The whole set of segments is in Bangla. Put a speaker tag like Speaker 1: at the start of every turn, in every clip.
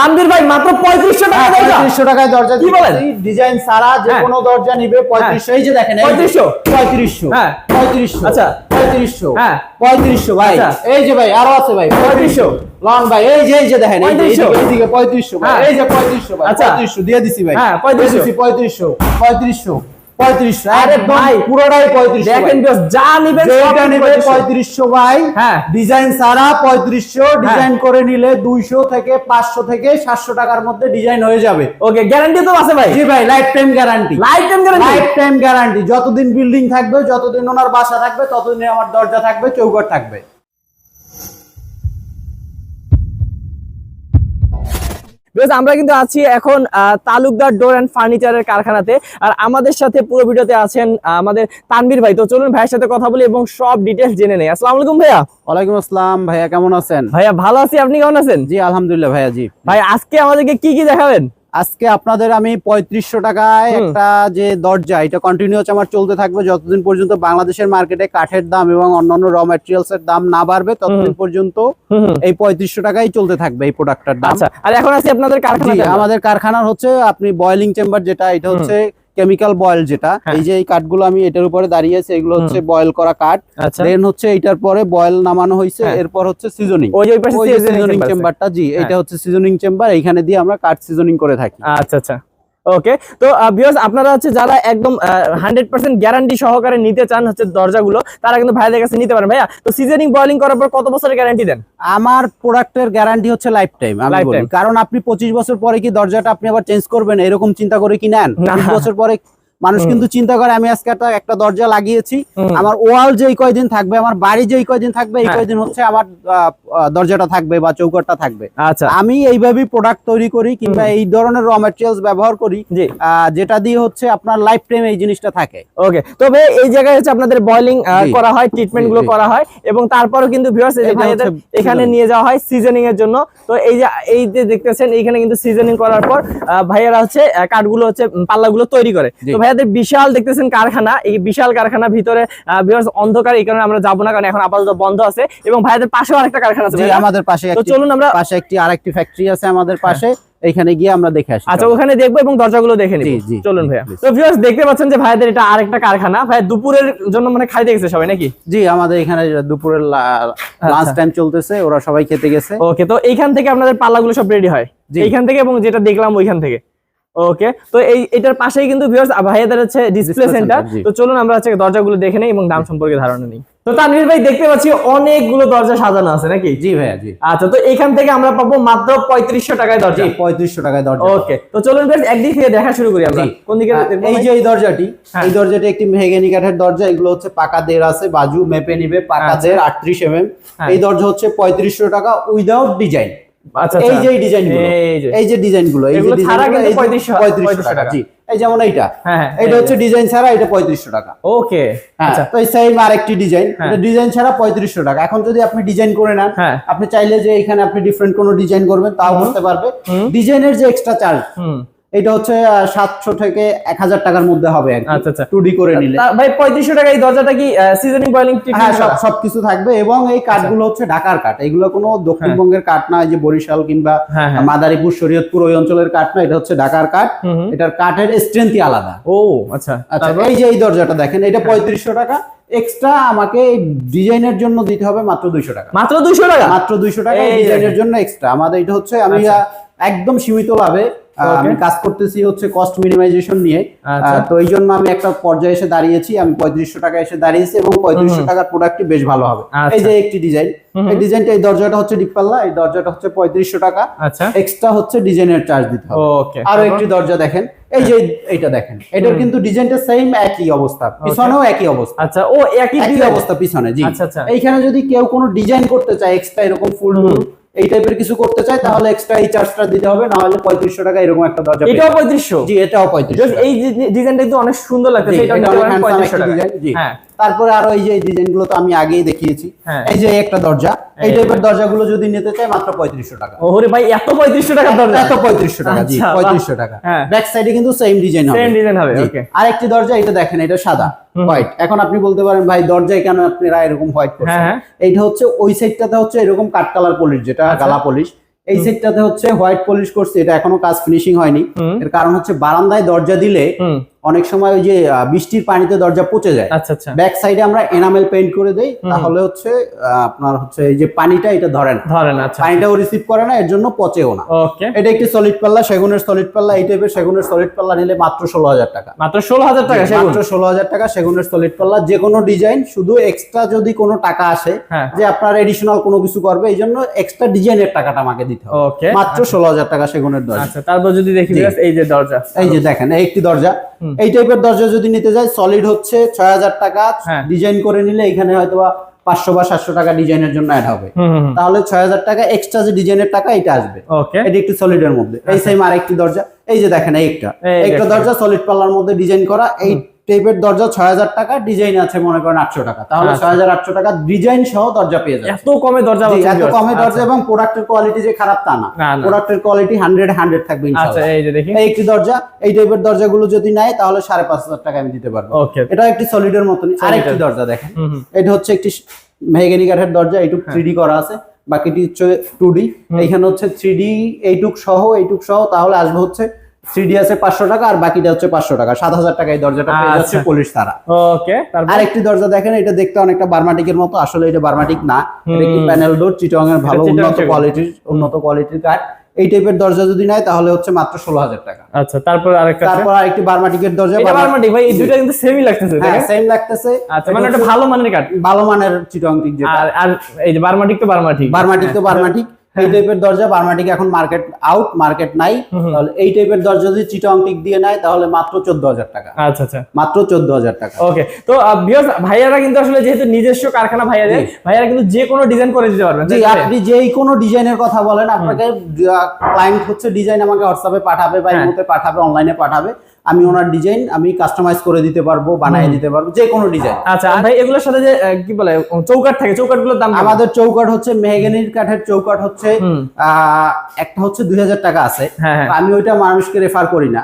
Speaker 1: তানভীর ভাই মাত্র পঁয়ত্রিশশো টাকা
Speaker 2: হ্যাঁ,
Speaker 1: দরজা
Speaker 2: টাকায় দরজা
Speaker 1: কি বলেন?
Speaker 2: ডিজাইন সারা যে
Speaker 1: হ্যাঁ।
Speaker 2: কোনো দরজা নিবে পঁয়ত্রিশশো এই যে দেখেন এই
Speaker 1: 3500?
Speaker 2: পঁয়ত্রিশশো
Speaker 1: হ্যাঁ।
Speaker 2: পঁয়ত্রিশশো
Speaker 1: আচ্ছা।
Speaker 2: পঁয়ত্রিশশো
Speaker 1: হ্যাঁ।
Speaker 2: পঁয়ত্রিশশো ভাই
Speaker 1: আচ্ছা।
Speaker 2: এই যে ভাই আরও আছে ভাই
Speaker 1: পঁয়ত্রিশশো।
Speaker 2: লন ভাই এই যে এই যে দেখেন এই যে,
Speaker 1: পঁয়ত্রিশশো।
Speaker 2: এইদিকে- এইদিকে পঁয়ত্রিশশো ভাই
Speaker 1: হ্যাঁ।
Speaker 2: এই যে পঁয়ত্রিশশো ভাই
Speaker 1: আচ্ছা।
Speaker 2: পঁয়ত্রিশশো দিয়ে দিছি ভাই
Speaker 1: হ্যাঁ, পঁয়ত্রিশশো।
Speaker 2: দিয়ে দিছি, পঁয়ত্রিশশো পঁয়ত্রিশশো পঁয়ত্রিশশো
Speaker 1: আরে ভাই,
Speaker 2: পুরোটাই পঁয়ত্রিশশো
Speaker 1: দেখেন যা নিবেন
Speaker 2: যেটা নেবে
Speaker 1: 3500
Speaker 2: পঁয়ত্রিশশো ভাই
Speaker 1: হ্যাঁ।
Speaker 2: ডিজাইন সারা পঁয়ত্রিশশো ডিজাইন করে নিলে দুইশো থেকে পাঁচশো থেকে সাতশো টাকার মধ্যে ডিজাইন হয়ে যাবে।
Speaker 1: ওকে গ্যারান্টি তো আছে ভাই।
Speaker 2: জি ভাই life time guarantee
Speaker 1: life time guarantee
Speaker 2: life time guarantee যতদিন বিল্ডিং থাকবে যতদিন ওনার বাসা থাকবে ততদিন আমার দরজা থাকবে চৌকাট থাকবে।
Speaker 1: বিকজ আমরা কিন্তু আছি এখন তালুকদার ডোর অ্যান্ড ফার্নিচারের কারখানাতে। আর আমাদের সাথে পুরো ভিডিওতে আছেন আমাদের তানবীর ভাই। তো চলুন ভাইয়ের সাথে কথা বলি এবং সব ডিটেলস জেনে নেই। আসসালামু আলাইকুম ভাইয়া।
Speaker 2: ওয়ালাইকুম আসসালাম ভাইয়া কেমন আছেন?
Speaker 1: ভাইয়া ভালো আছি। আপনি কেমন আছেন?
Speaker 2: জি আলহামদুলিল্লাহ ভাইয়া জি।
Speaker 1: ভাই আজকে আমাদেরকে কি কি দেখাবেন?
Speaker 2: আজকে আপনাদের আমি পঁয়ত্রিশশো টাকায় একটা যে দরজা এটা কন্টিনিউ হচ্ছে আমার চলতে থাকবে যতদিন পর্যন্ত বাংলাদেশের মার্কেটে কাঠের দাম এবং অন্যান্য র ম্যাটেরিয়ালস এর দাম না বাড়বে ততদিন পর্যন্ত। এই পঁয়ত্রিশশো টাকাই চলতে থাকবে এই প্রোডাক্টটার দাম।
Speaker 1: আচ্ছা আর এখন আছে আপনাদের কারখানা
Speaker 2: আমাদের কারখানার হচ্ছে আপনি বয়েলিং চেম্বার যেটা এটা হচ্ছে কেমিক্যাল বয়েল যেটা
Speaker 1: হ্যাঁ।
Speaker 2: এই যে এই কাঠগুলো আমি এটার উপরে দাঁড়িয়ে আছি এগুলো হচ্ছে বয়েল করা কাঠ।
Speaker 1: আচ্ছা।
Speaker 2: দেন হচ্ছে এটার পরে বয়েল নামানো হয়েছে
Speaker 1: হ্যাঁ।
Speaker 2: এরপর হচ্ছে সিজনিং
Speaker 1: ওই যে
Speaker 2: সিজনিং চেম্বারটা জি
Speaker 1: হ্যাঁ।
Speaker 2: এটা হচ্ছে সিজনিং চেম্বার এখানে দিয়ে আমরা কাঠ সিজনিং করে থাকি।
Speaker 1: আচ্ছা আচ্ছা। ওকে তো ভিউয়ার্স আপনারা হচ্ছে যারা একদম হান্ড্রেড পার্সেন্ট গ্যারান্টি সহকারে নিতে চান হচ্ছে দরজাগুলো তারা কিন্তু ভাইদের কাছে নিতে পারেন ভাইয়া তো সিজনিং বয়লিং করার পর কত বছরের গ্যারান্টি দেন?
Speaker 2: আমার প্রোডাক্টের গ্যারান্টি হচ্ছে লাইফ টাইম আমি বলি। কারণ আপনি পঁচিশ বছর পরে কি দরজাটা আপনি আবার চেঞ্জ করবেন এরকম চিন্তা করে কি নেন? বছর পরে মানুষ কিন্তু চিন্তা করে আমি আজকে একটা একটা দরজা লাগিয়েছি। আমার ওয়াল যেই কয়দিন থাকবে আমার বাড়ি যেই কয়দিন থাকবে এই
Speaker 1: হ্যাঁ।
Speaker 2: কয়দিন হচ্ছে আমার দরজাটা থাকবে বা চৌকাটটা থাকবে।
Speaker 1: আচ্ছা।
Speaker 2: আমি এইভাবেই প্রোডাক্ট তৈরি করি কিংবা এই ধরনের র ম্যাটেরিয়ালস ব্যবহার করি আহ, যেটা দিয়ে হচ্ছে আপনার লাইফ টাইম এই জিনিসটা থাকে।
Speaker 1: ওকে তবে এই জায়গায় হচ্ছে আপনাদের বয়লিং করা হয়
Speaker 2: ট্রিটমেন্টগুলো।
Speaker 1: করা হয় এবং তারপরও কিন্তু ভিউয়ার্স যে এখানে নিয়ে যাওয়া হয় সিজনিং এর জন্য। তো এই যে এই যে দেখতেছেন এইখানে কিন্তু সিজনিং করার পর আহ, ভাইয়ারা হচ্ছে কাঠগুলো হচ্ছে পাল্লাগুলো তৈরি করে। তো ভাইয়াদের বিশাল দেখতেছেন কারখানা। এই বিশাল কারখানা ভিতরে অন্ধকার এই কারণে আমরা যাব না কারণ এখন আপাতত বন্ধ আছে এবং ভাইয়াদের পাশেও আরেকটা কারখানা আছে
Speaker 2: আমাদের পাশে
Speaker 1: চলুন আমরা
Speaker 2: পাশে একটি আরেকটি ফ্যাক্টরি আছে আমাদের পাশে এইখানে গিয়ে আমরা দেখে আসি
Speaker 1: আচ্ছা ওখানে দেখব এবং দরজাগুলো দেখে নিব। চলুন ভাইয়া। তো ভিউয়ার্স দেখতে পাচ্ছেন যে ভাইয়াদের এটা আরেকটা কারখানা। ভাই দুপুরের জন্য মানে খাইতে গেছে সবাই নাকি?
Speaker 2: জি আমাদের এখানে দুপুরের লাঞ্চ
Speaker 1: আচ্ছা।
Speaker 2: টাইম চলতেছে ওরা সবাই খেতে গেছে।
Speaker 1: ওকে তো এইখান থেকে আপনাদের পাল্লাগুলো সব রেডি হয়। এইখান থেকে এবং যেটা দেখলাম ওইখান থেকে। ওকে তো এই এটার পাশেই কিন্তু ভিউয়ার্স ভাইয়াদের হচ্ছে ডিসপ্লে সেন্টার তো চলুন আমরা হচ্ছে দরজাগুলো দেখে নেই এবং দাম সম্পর্কে ধারণা নিই। তো তানভীর ভাই দেখতে পাচ্ছি অনেকগুলো দরজা সাজানো আছে নাকি?
Speaker 2: জি ভাইয়া জি।
Speaker 1: আচ্ছা তো এখান থেকে আমরা পাবো মাত্র পঁয়ত্রিশশো টাকায় দরজা।
Speaker 2: পঁয়ত্রিশশো টাকায় দরজা।
Speaker 1: ওকে তো চলুন বেশ একদিক থেকে দেখা শুরু করি আমরা। কোন দিকে
Speaker 2: এই যে এই দরজাটি
Speaker 1: হ্যাঁ।
Speaker 2: এই দরজাটি একটি মেহগেনি কাঠের দরজা এগুলো হচ্ছে পাকা দের আছে বাজু মেপে নিবে পাকা
Speaker 1: আচ্ছা।
Speaker 2: দের আটত্রিশ এম
Speaker 1: হ্যাঁ।
Speaker 2: এই দরজা হচ্ছে পঁয়ত্রিশশো টাকা উইদাউট ডিজাইন। এই
Speaker 1: আচ্ছা।
Speaker 2: যে ডিজাইন
Speaker 1: এই যে।
Speaker 2: এই যে ডিজাইনগুলো এই যে ডিজাইন
Speaker 1: কিন্তু 3500
Speaker 2: পঁয়ত্রিশশো টাকা। জি। এই যেমন এইটা
Speaker 1: হ্যাঁ হ্যাঁ
Speaker 2: এটা হচ্ছে ডিজাইন ছাড়া এটা পঁয়ত্রিশশো টাকা।
Speaker 1: ওকে
Speaker 2: হ্যাঁ
Speaker 1: আচ্ছা।
Speaker 2: তো এই সেম আরেকটি ডিজাইন। ডিজাইন ছাড়া পঁয়ত্রিশশো টাকা। এখন যদি আপনি ডিজাইন করে নেন আপনি চাইলে যে এখানে আপনি ডিফারেন্ট কোনো ডিজাইন করবেন তাও। করতে পারবে। ডিজাইনের যে এক্সট্রা চার্জ
Speaker 1: হুম।
Speaker 2: এটা হচ্ছে সাতশো থেকে এক হাজার টাকার মধ্যে হবে আর
Speaker 1: আচ্ছা আচ্ছা।
Speaker 2: করে নিলে।
Speaker 1: ভাই পঁয়ত্রিশশো টাকা এই দরজাটা কি সিজনিং বয়লিং
Speaker 2: হ্যাঁ সব সবকিছু থাকবে এবং এই কাঠগুলো হচ্ছে ঢাকার কাঠ। এগুলো কোনো দক্ষিণবঙ্গের কাঠ না এই যে বরিশাল কিংবা
Speaker 1: হ্যাঁ হ্যাঁ।
Speaker 2: মাদারীপুর শরীয়তপুর ওই অঞ্চলের কাঠ না এটা হচ্ছে ঢাকার কাঠ। এটার কাঠের স্ট্রেংথই আলাদা।
Speaker 1: ও আচ্ছা।
Speaker 2: আচ্ছা
Speaker 1: তারপর?
Speaker 2: এই যে এই দরজাটা দেখেন এটা পঁয়ত্রিশশো টাকা। এক্সট্রা আমাকে ডিজাইনের জন্য দিতে হবে মাত্র দুইশো টাকা।
Speaker 1: মাত্র দুইশো টাকা?
Speaker 2: মাত্র দুইশো টাকা
Speaker 1: এই
Speaker 2: ডিজাইনের জন্য এক্সট্রা আমাদের এটা হচ্ছে আমি
Speaker 1: আচ্ছা।
Speaker 2: একদম সীমিত লাভে আমি কাজ করতেছি হচ্ছে কস্ট মিনিমাইজেশন নিয়ে।
Speaker 1: আচ্ছা।
Speaker 2: তো এই জন্য আমি একটা পর্যায়ে এসে দাঁড়িয়েছি আমি পঁয়ত্রিশশো টাকা এসে দাঁড়িয়েছি এবং পঁয়ত্রিশশো টাকার প্রোডাক্টটি বেশ ভালো হবে।
Speaker 1: আচ্ছা।
Speaker 2: এই যে একটি ডিজাইন। এই ডিজাইনটা এই দরজাটা হচ্ছে ডিপপাল্লা এই দরজাটা হচ্ছে পঁয়ত্রিশশো টাকা।
Speaker 1: আচ্ছা।
Speaker 2: এক্সট্রা হচ্ছে ডিজাইনের চার্জ দিতে হবে। আরও একটি দরজা দেখেন এই যে এইটা দেখেন এটার কিন্তু ডিজাইনটা সেম একই অবস্থা পিছনেও একই অবস্থা।
Speaker 1: আচ্ছা ও একই
Speaker 2: অবস্থা পিছনে জি।
Speaker 1: আচ্ছা, আচ্ছা।
Speaker 2: এইখানে যদি কেউ কোনো ডিজাইন করতে চায় এক্সট্রা এরকম ফুল। এই টাইপের কিছু করতে চাই তাহলে এক্সট্রা এই চার্জটা দিতে হবে না হলে পঁয়ত্রিশশো টাকা এরকম একটা দরজা
Speaker 1: এটাও। পঁয়ত্রিশশো?
Speaker 2: জি এটাও পঁয়ত্রিশ
Speaker 1: Just এই ডিজাইনটা কিন্তু অনেক সুন্দর লাগছে এটা পারেন পঁয়ত্রিশশো টাকা
Speaker 2: জি।
Speaker 1: হ্যাঁ।
Speaker 2: তারপরে আরও এই যে ডিজাইনগুলো তো আমি আগেই দেখিয়েছি।
Speaker 1: হ্যাঁ।
Speaker 2: এই যে একটা দরজা এই টাইপের দরজাগুলো যদি নিতে চায় মাত্র পঁয়ত্রিশশো টাকা।
Speaker 1: ওরে ভাই এত পঁয়ত্রিশশো টাকা দরজা?
Speaker 2: এত পঁয়ত্রিশশো টাকা জি
Speaker 1: আচ্ছা, বাহ।
Speaker 2: পঁয়ত্রিশশো টাকা। ব্যাক সাইডে কিন্তু সেম ডিজাইন হবে।
Speaker 1: সেম ডিজাইন হবে। ওকে
Speaker 2: আরেকটি দরজা এটা দেখেন এটা সাদা হোয়াইট এখন আপনি বলতে পারেন ভাই দরজায় কেন আপনি আপনারা এরকম হোয়াইট করছেন?
Speaker 1: হ্যাঁ, হ্যাঁ।
Speaker 2: এইটা হচ্ছে ওই সাইডটাতে হচ্ছে এরকম কাঠ কালার পলিশ যেটা
Speaker 1: আচ্ছা।
Speaker 2: গালা পলিশ এই সেটটাতে হচ্ছে হোয়াইট পলিশ করছে এটা এখনও কাজ ফিনিশিং হয়নি। এর কারণ হচ্ছে বারান্দায় দরজা দিলে অনেক সময় ওই যে বৃষ্টির পানিতে দরজা পচে যায়।
Speaker 1: আচ্ছা আচ্ছা।
Speaker 2: ব্যাক সাইডে আমরা এনামেল পেইন্ট করে দেই। তাহলে হচ্ছে আপনার হচ্ছে এই যে পানিটা এটা ধরে না।
Speaker 1: ধরেন আচ্ছা।
Speaker 2: পানিটাও রিসিভ করে না এর জন্য পচেও না।
Speaker 1: ওকে
Speaker 2: এটা একটি সলিড পাল্লা সেগুনের সলিড পাল্লা এই টাইপের সেগুনের সলিড পাল্লা নিলে মাত্র ষোলো হাজার টাকা।
Speaker 1: মাত্র ষোলো হাজার টাকা সেগুন।
Speaker 2: মাত্র ষোলো হাজার টাকা সেগুনের সলিড পাল্লা যে কোনো ডিজাইন শুধু এক্সট্রা যদি কোনো টাকা আসে
Speaker 1: হ্যাঁ।
Speaker 2: যে আপনার এডিশনাল কোনো কিছু করবে এই জন্য এক্সট্রা ডিজাইনের টাকাটা আমাকে দিতে হবে।
Speaker 1: ওকে
Speaker 2: মাত্র ষোলো হাজার টাকা সেগুনের দরজা।
Speaker 1: আচ্ছা তারপর যদি দেখি। এই যে দরজা।
Speaker 2: এই যে দেখেন এই একটি দরজা। এই টাইপের দরজা যদি নিতে যাই সলিড হচ্ছে ছয় হাজার টাকা।
Speaker 1: হ্যাঁ।
Speaker 2: ডিজাইন করে নিলে এখানে হয়তো বা পাঁচশো বা সাতশো টাকা ডিজাইনের জন্য অ্যাড হবে। তাহলে ছয় হাজার টাকা এক্সট্রা যে ডিজাইনের টাকা এটা আসবে। এটা একটু একটি সলিডের মধ্যে। এই সেম আরেকটি দরজা। এই যে দেখেন এই একটা। একটা দরজা সলিড পাল্লার মধ্যে ডিজাইন করা এই টাইপের দরজা ছয় হাজার টাকা ডিজাইন আছে মনে করেন আটশো টাকা। তাহলে
Speaker 1: আচ্ছা।
Speaker 2: ছয় হাজার আটশো টাকা ডিজাইন সহ দরজা পেয়ে যাবে
Speaker 1: এত কমে দরজা
Speaker 2: এত? কমে দরজা
Speaker 1: আচ্ছা।
Speaker 2: এবং প্রোডাক্টের কোয়ালিটি যে খারাপ তা না। প্রোডাক্টের কোয়ালিটি হান্ড্রেড হান্ড্রেড থাকবে
Speaker 1: আচ্ছা
Speaker 2: একটি দরজা এই টাইপের দরজাগুলো যদি নেয় তাহলে সাড়ে পাঁচ হাজার টাকা আমি দিতে পারব। এটা একটি সলিডের
Speaker 1: Solid
Speaker 2: আরেকটি দরজা দেখেন। এটা হচ্ছে একটি মেহগেনি কাঠের দরজা এইটুক
Speaker 1: হ্যাঁ।
Speaker 2: থ্রি ডি করা আছে। বাকিটি হচ্ছে টু ডি এইখানে হচ্ছে থ্রি ডি এইটুক সহ এইটুক সহ তাহলে আসবে হচ্ছে থ্রি ডি আছে পাঁচশো টাকা আর বাকিটা হচ্ছে পাঁচশো টাকা। সাত হাজার টাকা এই দরজাটা পেয়ে যাচ্ছে
Speaker 1: আচ্ছা।
Speaker 2: পুলিশ তারা।
Speaker 1: ওকে তারপর?
Speaker 2: আরেকটি দরজা দেখেন এটা দেখতে অনেকটা বার্মাটিকের মতো। আসলে এটা বার্মাটিক না এটা একটি
Speaker 1: হুম।
Speaker 2: প্যানেল ডোর চিটং এর ভালো উন্নত। কোয়ালিটির উন্নত কোয়ালিটির কাঠ। এই টাইপের দরজা যদি নেয় তাহলে হচ্ছে মাত্র ষোলো হাজার টাকা।
Speaker 1: আচ্ছা তারপর আরেকটা
Speaker 2: তারপর আরেকটি বার্মাটিকের দরজা
Speaker 1: বারমাটিক ভাই এই দুইটা কিন্তু সেমই লাগতেছে
Speaker 2: হ্যাঁ সেম লাগতেছে।
Speaker 1: আচ্ছা মানে একটা ভালো মানের কাঠ।
Speaker 2: ভালো মানের চিটং টিক যেটা।
Speaker 1: আর আর এই যে বারমাটিক তো বারমাটিক।
Speaker 2: বার্মাটিক তো বার্মাটিক। এই টাইপের দরজা বার্মাটিক এখন মার্কেট আউট মার্কেট নাই। তাহলে এই টাইপের দরজা যদি চিটং টিক দিয়ে নেয় তাহলে মাত্র চোদ্দ হাজার টাকা।
Speaker 1: আচ্ছা আচ্ছা।
Speaker 2: মাত্র চোদ্দ হাজার টাকা।
Speaker 1: ওকে তো ভিউয়ার্স ভাইয়ারা কিন্তু আসলে যেহেতু নিজস্ব কারখানা ভাইয়াদের ভাইয়ারা কিন্তু যে কোনো ডিজাইন করে দিতে পারবেন
Speaker 2: জি আপনি যেই কোনো ডিজাইনের কথা বলেন আপনাকে ক্লায়েন্ট হচ্ছে ডিজাইন আমাকে হোয়াটসঅ্যাপে পাঠাবে বা
Speaker 1: হ্যাঁ।
Speaker 2: ইমোতে পাঠাবে অনলাইনে পাঠাবে। আমি ওনার ডিজাইন আমি কাস্টমাইজ করে দিতে পারব বানিয়ে দিতে পারব যে কোনো ডিজাইন
Speaker 1: আচ্ছা ভাই এগুলোর সাথে যে কি বলে চৌকাট থাকে চৌকাটগুলোর দাম
Speaker 2: আমাদের চৌকাট হচ্ছে মেহগানির কাঠের চৌকাট হচ্ছে আহ, একটা হচ্ছে দুই হাজার টাকা আছে।
Speaker 1: হ্যাঁ হ্যাঁ।
Speaker 2: আমি ওইটা মানুষকে রেফার করি না।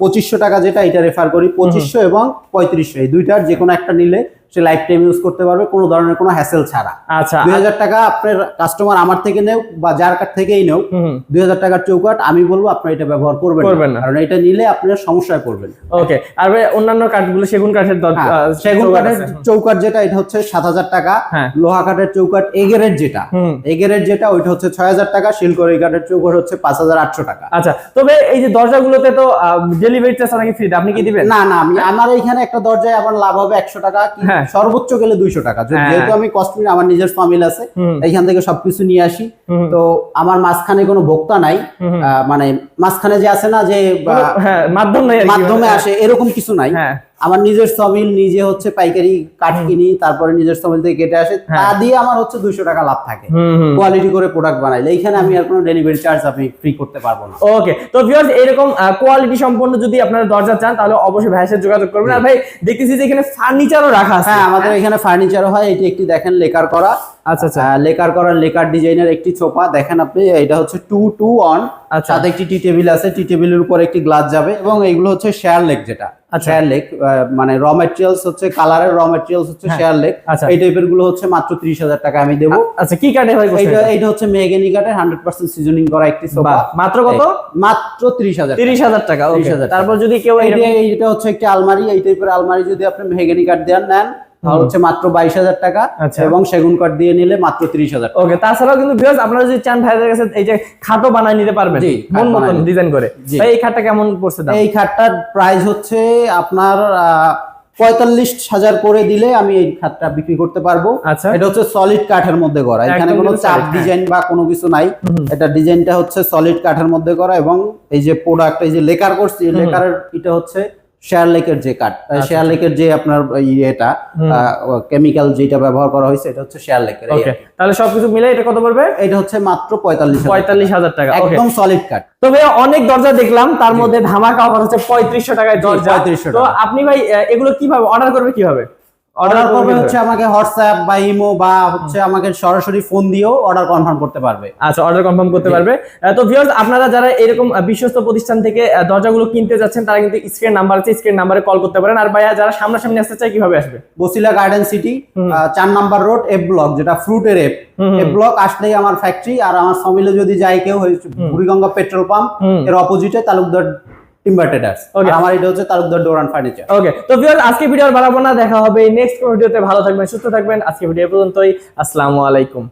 Speaker 2: পঁচিশশো টাকা যেটা এটা রেফার করি পঁচিশশো এবং পঁয়ত্রিশশো এই দুইটার যে কোনো একটা নিলে সে লাইফ টাইম ইউজ করতে পারবে কোনো ধরনের কোনো হ্যাসেল ছাড়া।
Speaker 1: আচ্ছা
Speaker 2: দুই হাজার টাকা আপনার কাস্টমার আমার থেকে নেও বা যার কাছ থেকেই নেও। দুই হাজার টাকার চৌকাট আমি বলব আপনার এটা ব্যবহার করবেন
Speaker 1: করবেন না।
Speaker 2: কারণ এটা নিলে আপনার সমস্যায় পড়বেন।
Speaker 1: ওকে আর অন্যান্য কাঠগুলো সেগুন কাঠের
Speaker 2: হ্যাঁ, সেগুন কাঠের। চৌকাট যেটা এটা হচ্ছে সাত হাজার টাকা।
Speaker 1: হ্যাঁ।
Speaker 2: লোহা কাঠের চৌকাট এগেরের যেটা। এগেরের যেটা ওইটা হচ্ছে ছয় হাজার টাকা। শিলকরি কাঠের চৌকাট হচ্ছে পাঁচ হাজার আটশো টাকা।
Speaker 1: আচ্ছা তবে এই যে দরজাগুলোতে তো ডেলিভারি চার্জ নাকি ফ্রি আপনি কি দিবেন?
Speaker 2: না না আমি আমার এইখানে একটা দরজায় আমার লাভ হবে একশো টাকা কি
Speaker 1: হ্যাঁ।
Speaker 2: সর্বোচ্চ গেলে দুইশো টাকা।
Speaker 1: হ্যাঁ।
Speaker 2: যেহেতু আমি কস্টমির আমার নিজের ফ্যামিলি আছে এইখান থেকে সবকিছু নিয়ে আসি। তো আমার মাঝখানে কোনো ভোক্তা নাই মানে মাঝখানে যে আছে না যে
Speaker 1: হ্যাঁ মাধ্যম
Speaker 2: আসে এরকম কিছু নাই।
Speaker 1: হ্যাঁ।
Speaker 2: আমার নিজের সমিল নিজে হচ্ছে পাইকারি কাঠ কিনি তারপরে নিজের সমিল থেকে কেটে আসে। তা
Speaker 1: হ্যাঁ।
Speaker 2: দিয়ে আমার হচ্ছে দুইশো টাকা লাভ থাকে। কোয়ালিটি করে প্রোডাক্ট বানাইলে। এইখানে আমি আর কোনো ডেলিভারি চার্জ আপনি ফ্রি করতে পারব না।
Speaker 1: ওকে তো ভিউয়ার্স এরকম কোয়ালিটি সম্পন্ন যদি আপনারা দরজা চান তাহলে অবশ্যই ভাইয়ের যোগাযোগ করবেন। আর ভাই দেখতেছি যে এখানে ফার্নিচারও রাখা আছে।
Speaker 2: হ্যাঁ আমাদের এখানে ফার্নিচারও হয়। এটি একটি দেখেন লেকার করা।
Speaker 1: আচ্ছা আচ্ছা।
Speaker 2: লেকার করা লেকার ডিজাইনের একটি ছোপা। দেখেন আপনি এটা হচ্ছে টু টু অন। সাথে একটি টি টেবিল আছে টি টেবিলের উপর একটি গ্লাস যাবে এবং এইগুলো হচ্ছে শেয়ার লেক যেটা
Speaker 1: আচ্ছা।
Speaker 2: শেয়ার লেক মানে র ম্যাটেরিয়ালস হচ্ছে কালারের র ম্যাটেরিয়ালস হচ্ছে
Speaker 1: হ্যাঁ।
Speaker 2: শেয়ার লেক
Speaker 1: আচ্ছা।
Speaker 2: এই টাইপেরগুলো হচ্ছে মাত্র ত্রিশ হাজার টাকা আমি দেবো
Speaker 1: আচ্ছা কি কাটে ভাই
Speaker 2: এইটা
Speaker 1: এটা?
Speaker 2: হচ্ছে কাঠের হান্ড্রেড পার্সেন্ট সিজনিং করা একটি সোফা
Speaker 1: মাত্র কত
Speaker 2: মাত্র ত্রিশ হাজার
Speaker 1: তিরিশ হাজার টাকা okay।
Speaker 2: 30,000
Speaker 1: তারপর যদি কেউ
Speaker 2: এইটা
Speaker 1: এরকম-
Speaker 2: হচ্ছে একটি আলমারি এই টাইপের আলমারি যদি আপনি মেহগেনি কাঠ দেন নেন তাহলে হচ্ছে মাত্র বাইশ হাজার টাকা
Speaker 1: আচ্ছা।
Speaker 2: এবং সেগুন কাঠ দিয়ে নিলে মাত্র ত্রিশ হাজার
Speaker 1: ওকে তাছাড়াও কিন্তু ভিউয়ার্স আপনারা যদি চান ভাইদের কাছে এই যে খাটও বানায় নিতে পারবেন মন মতন ডিজাইন করে। এই খাটটা কেমন পড়ছে
Speaker 2: এই খাটটার প্রাইস হচ্ছে আপনার পঁয়তাল্লিশ হাজার করে দিলে আমি এই খাটটা বিক্রি করতে পারব।
Speaker 1: আচ্ছা।
Speaker 2: এটা হচ্ছে সলিড কাঠের মধ্যে করা। এখানে কোনো চাপ
Speaker 1: হ্যাঁ।
Speaker 2: ডিজাইন বা কোনো কিছু নাই। এটা ডিজাইনটা হচ্ছে সলিড কাঠের মধ্যে করা এবং এই যে প্রোডাক্ট এই যে লেকার করছি। লেকারের এটা হচ্ছে শেয়ার লেকের যে কাঠ শেয়ার লেকের যে আপনার ইয়েটা কেমিক্যাল যেটা ব্যবহার করা হয়েছে এটা হচ্ছে শেয়ার লেকের
Speaker 1: তাহলে সবকিছু মিলে এটা কত পড়বে?
Speaker 2: এটা হচ্ছে মাত্র পঁয়তাল্লিশ
Speaker 1: পঁয়তাল্লিশ হাজার টাকা
Speaker 2: একদম সলিড কাঠ।
Speaker 1: তো ভাই অনেক দরজা দেখলাম তার মধ্যে ধামাকা অফার হচ্ছে পঁয়ত্রিশশো টাকায় দরজা।
Speaker 2: 3500
Speaker 1: তো আপনি ভাই এগুলো কীভাবে অর্ডার করবে কীভাবে?
Speaker 2: অর্ডার করবে হচ্ছে আমাকে হোয়াটসঅ্যাপ বা ইমো বা হচ্ছে আমাকে সরাসরি ফোন দিয়েও অর্ডার কনফার্ম করতে পারবে।
Speaker 1: আচ্ছা অর্ডার কনফার্ম করতে পারবে। তো ভিউয়ার্স আপনারা যারা এরকম বিশ্বস্ত প্রতিষ্ঠান থেকে দরজাগুলো কিনতে যাচ্ছেন তারা কিন্তু স্ক্রিন নাম্বার আছে স্ক্রিন নাম্বারে কল করতে পারেন। আর ভাইয়া যারা সামনাসামনি আসতে চায় কীভাবে আসবে?
Speaker 2: বসিলা গার্ডেন সিটি চার নাম্বার রোড এফ ব্লক যেটা ফ্রুটের এফ। এফ ব্লক আসলেই আমার ফ্যাক্টরি আর আমার সমিলে যদি যায় কেউ বুড়িগঙ্গা পেট্রোল পাম্পের অপোজিটে তালুকদার টিম্বার ট্রেডার্স
Speaker 1: Okay.
Speaker 2: আমার এটা হচ্ছে তালুকদার ডোরান ফার্নিচার
Speaker 1: ওকে তো ভিউয়ার্স আজকে ভিডিও আর বাড়াবো না দেখা হবে নেক্সট ভিডিওতে ভালো থাকবেন সুস্থ থাকবেন আজকে ভিডিও পর্যন্তই। আসসালামু আলাইকুম।